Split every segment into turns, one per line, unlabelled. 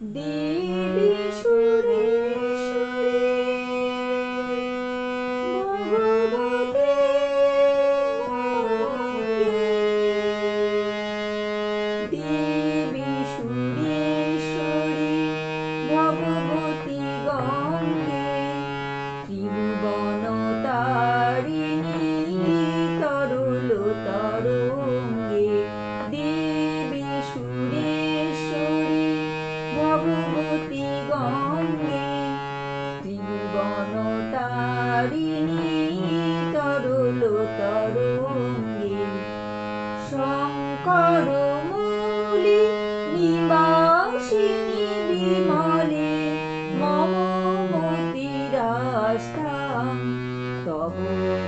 Baby.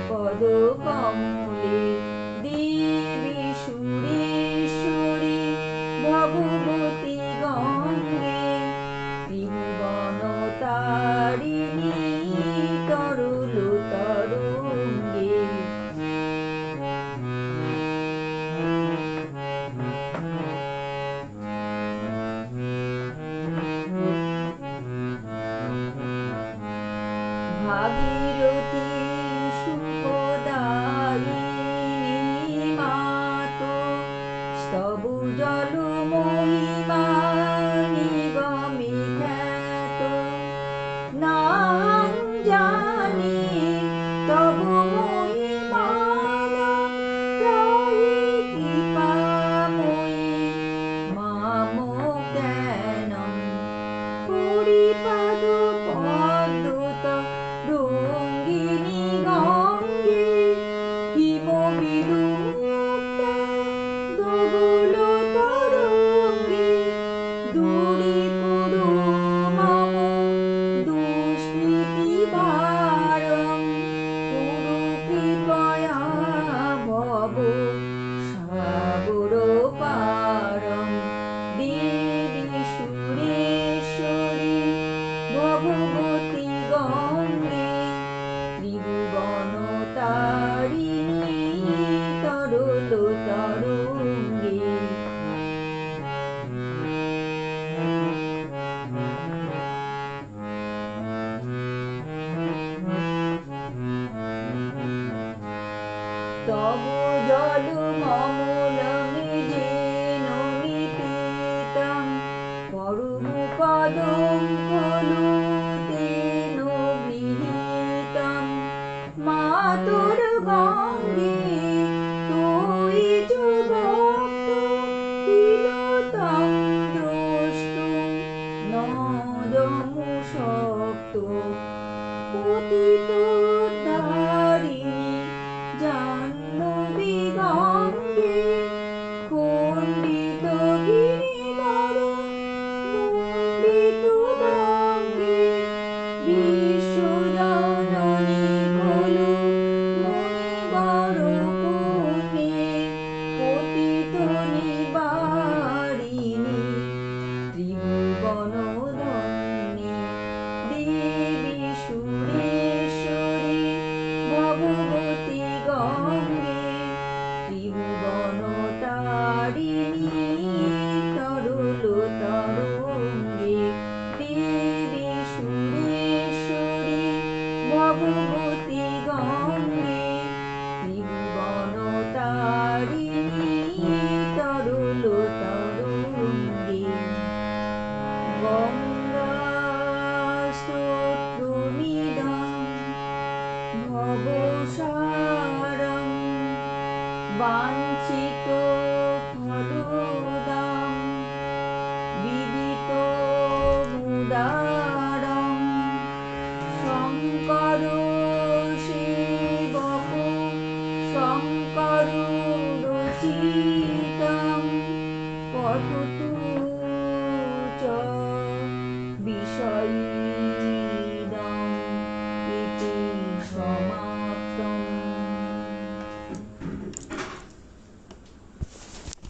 পদ কমলে দেবী সুরেশ্বরী ভগবতী গঙ্গে ত্রিভুবন Tarini তরুল Música ভুবনতারিণী তরল তরঙ্গে তব জল মম Lord. সারং বাঞ্ছিত ফলদাম বিদিত মুদারং শঙ্কর শিবক শঙ্কর রচিতম পঠতু